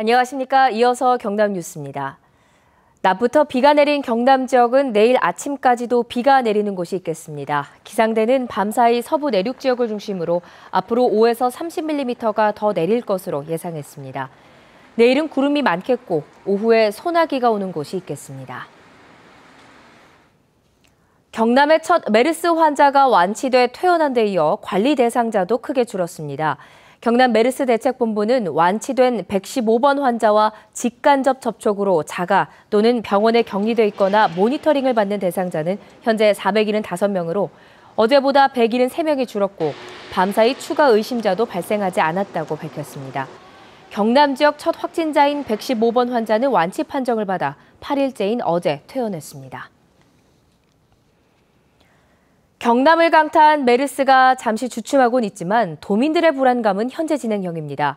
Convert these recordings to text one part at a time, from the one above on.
안녕하십니까. 이어서 경남 뉴스입니다. 낮부터 비가 내린 경남 지역은 내일 아침까지도 비가 내리는 곳이 있겠습니다. 기상대는 밤사이 서부 내륙 지역을 중심으로 앞으로 5에서 30mm가 더 내릴 것으로 예상했습니다. 내일은 구름이 많겠고 오후에 소나기가 오는 곳이 있겠습니다. 경남의 첫 메르스 환자가 완치돼 퇴원한 데 이어 관리 대상자도 크게 줄었습니다. 경남 메르스 대책본부는 완치된 115번 환자와 직간접 접촉으로 자가 또는 병원에 격리돼 있거나 모니터링을 받는 대상자는 현재 475명으로 어제보다 173명이 줄었고 밤사이 추가 의심자도 발생하지 않았다고 밝혔습니다. 경남 지역 첫 확진자인 115번 환자는 완치 판정을 받아 8일째인 어제 퇴원했습니다. 경남을 강타한 메르스가 잠시 주춤하곤 있지만 도민들의 불안감은 현재 진행형입니다.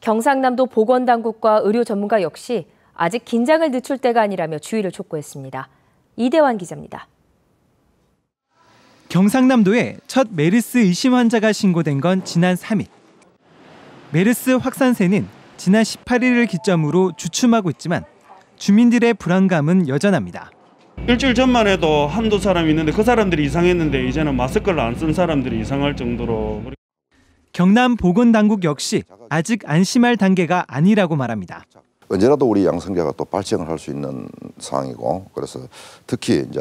경상남도 보건당국과 의료 전문가 역시 아직 긴장을 늦출 때가 아니라며 주의를 촉구했습니다. 이대환 기자입니다. 경상남도에 첫 메르스 의심 환자가 신고된 건 지난 3일. 메르스 확산세는 지난 18일을 기점으로 주춤하고 있지만 주민들의 불안감은 여전합니다. 일주일 전만 해도 한두 사람이 있는데 그 사람들이 이상했는데 이제는 마스크를 안 쓴 사람들이 이상할 정도로 경남 보건당국 역시 아직 안심할 단계가 아니라고 말합니다. 언제라도 우리 양성자가 또 발생을 할 수 있는 상황이고 그래서 특히 이제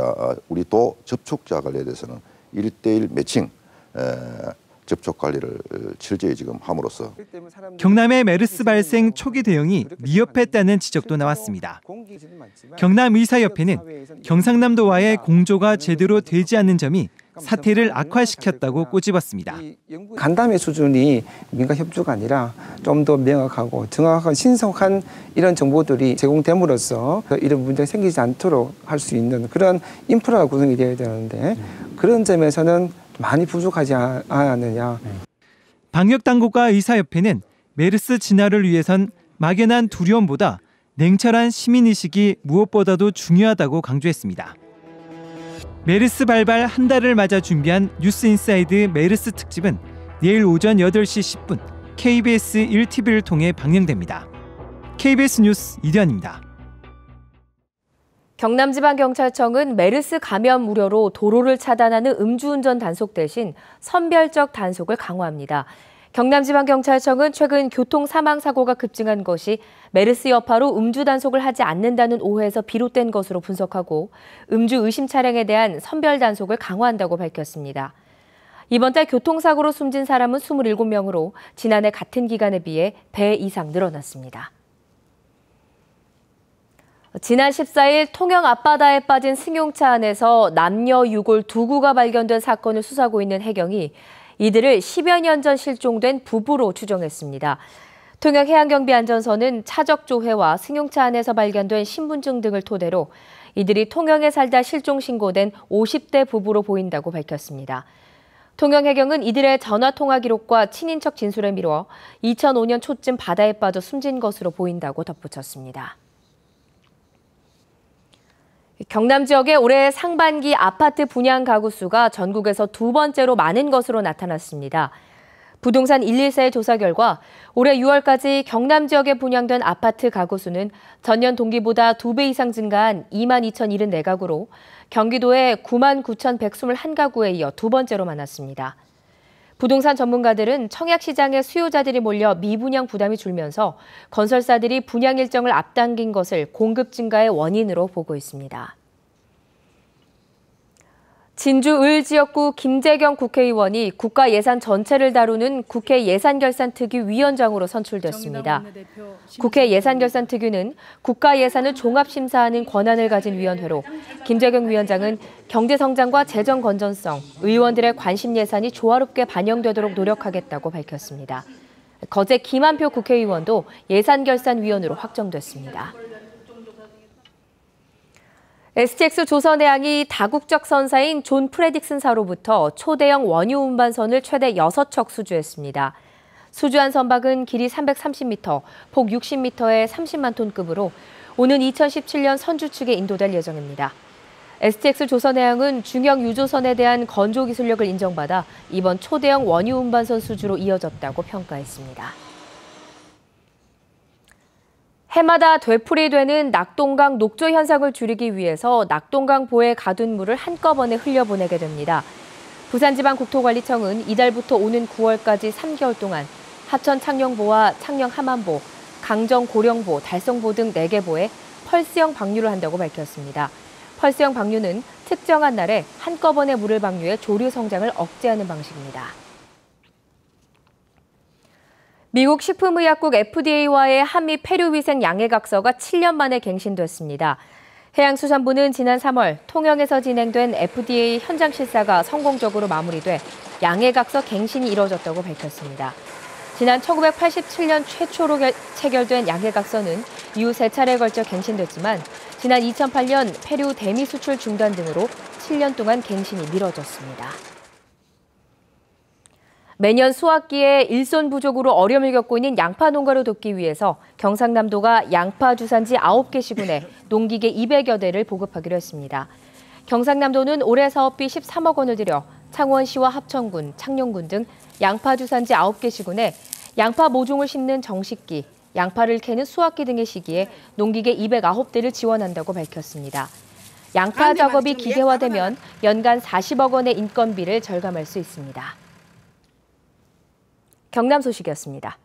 우리 또 접촉자 관리에 대해서는 일대일 매칭 접촉 관리를 철저히 지금 함으로써 경남의 메르스 발생 초기 대응이 미흡했다는 지적도 나왔습니다. 경남의사협회는 경상남도와의 공조가 제대로 되지 않는 점이 사태를 악화시켰다고 꼬집었습니다. 간담회 수준이 민간 협조가 아니라 좀 더 명확하고 정확한 신속한 이런 정보들이 제공됨으로써 이런 문제가 생기지 않도록 할 수 있는 그런 인프라가 구성이 되어야 되는데 그런 점에서는 많이 부족하지 않았느냐. 방역당국과 의사협회는 메르스 진화를 위해선 막연한 두려움보다 냉철한 시민의식이 무엇보다도 중요하다고 강조했습니다. 메르스 발발 한 달을 맞아 준비한 뉴스인사이드 메르스 특집은 내일 오전 8시 10분 KBS 1TV를 통해 방영됩니다. KBS 뉴스 이대현입니다. 경남지방경찰청은 메르스 감염 우려로 도로를 차단하는 음주운전 단속 대신 선별적 단속을 강화합니다. 경남지방경찰청은 최근 교통 사망 사고가 급증한 것이 메르스 여파로 음주 단속을 하지 않는다는 오해에서 비롯된 것으로 분석하고 음주 의심 차량에 대한 선별 단속을 강화한다고 밝혔습니다. 이번 달 교통사고로 숨진 사람은 27명으로 지난해 같은 기간에 비해 배 이상 늘어났습니다. 지난 14일 통영 앞바다에 빠진 승용차 안에서 남녀 유골 두 구가 발견된 사건을 수사하고 있는 해경이 이들을 10여 년 전 실종된 부부로 추정했습니다. 통영해양경비안전서는 차적 조회와 승용차 안에서 발견된 신분증 등을 토대로 이들이 통영에 살다 실종 신고된 50대 부부로 보인다고 밝혔습니다. 통영해경은 이들의 전화통화 기록과 친인척 진술에 미뤄 2005년 초쯤 바다에 빠져 숨진 것으로 보인다고 덧붙였습니다. 경남 지역의 올해 상반기 아파트 분양 가구 수가 전국에서 두 번째로 많은 것으로 나타났습니다. 부동산 114의 조사 결과 올해 6월까지 경남 지역에 분양된 아파트 가구 수는 전년 동기보다 2배 이상 증가한 2만 2,074가구로 경기도의 9만 9,121가구에 이어 두 번째로 많았습니다. 부동산 전문가들은 청약 시장에 수요자들이 몰려 미분양 부담이 줄면서 건설사들이 분양 일정을 앞당긴 것을 공급 증가의 원인으로 보고 있습니다. 진주 을 지역구 김재경 국회의원이 국가 예산 전체를 다루는 국회 예산결산특위 위원장으로 선출됐습니다. 국회 예산결산특위는 국가 예산을 종합심사하는 권한을 가진 위원회로 김재경 위원장은 경제성장과 재정 건전성, 의원들의 관심 예산이 조화롭게 반영되도록 노력하겠다고 밝혔습니다. 거제 김한표 국회의원도 예산결산위원으로 확정됐습니다. STX 조선해양이 다국적 선사인 존 프레딕슨사로부터 초대형 원유 운반선을 최대 6척 수주했습니다. 수주한 선박은 길이 330m, 폭 60m의 30만 톤급으로 오는 2017년 선주 측에 인도될 예정입니다. STX 조선해양은 중형 유조선에 대한 건조 기술력을 인정받아 이번 초대형 원유 운반선 수주로 이어졌다고 평가했습니다. 해마다 되풀이되는 낙동강 녹조 현상을 줄이기 위해서 낙동강 보에 가둔 물을 한꺼번에 흘려보내게 됩니다. 부산지방국토관리청은 이달부터 오는 9월까지 3개월 동안 하천 창녕보와 창녕 함안보, 강정 고령보, 달성보 등 4개 보에 펄스형 방류를 한다고 밝혔습니다. 펄스형 방류는 특정한 날에 한꺼번에 물을 방류해 조류 성장을 억제하는 방식입니다. 미국 식품의약국 FDA와의 한미 폐류위생 양해각서가 7년 만에 갱신됐습니다. 해양수산부는 지난 3월 통영에서 진행된 FDA 현장 실사가 성공적으로 마무리돼 양해각서 갱신이 이뤄졌다고 밝혔습니다. 지난 1987년 최초로 결, 체결된 양해각서는 이후 세 차례에 걸쳐 갱신됐지만 지난 2008년 폐류 대미 수출 중단 등으로 7년 동안 갱신이 미뤄졌습니다. 매년 수확기에 일손 부족으로 어려움을 겪고 있는 양파 농가를 돕기 위해서 경상남도가 양파 주산지 9개 시군에 농기계 200여 대를 보급하기로 했습니다. 경상남도는 올해 사업비 13억 원을 들여 창원시와 합천군, 창녕군 등 양파 주산지 9개 시군에 양파 모종을 심는 정식기, 양파를 캐는 수확기 등의 시기에 농기계 209대를 지원한다고 밝혔습니다. 양파 작업이 기계화되면 연간 40억 원의 인건비를 절감할 수 있습니다. 경남 소식이었습니다.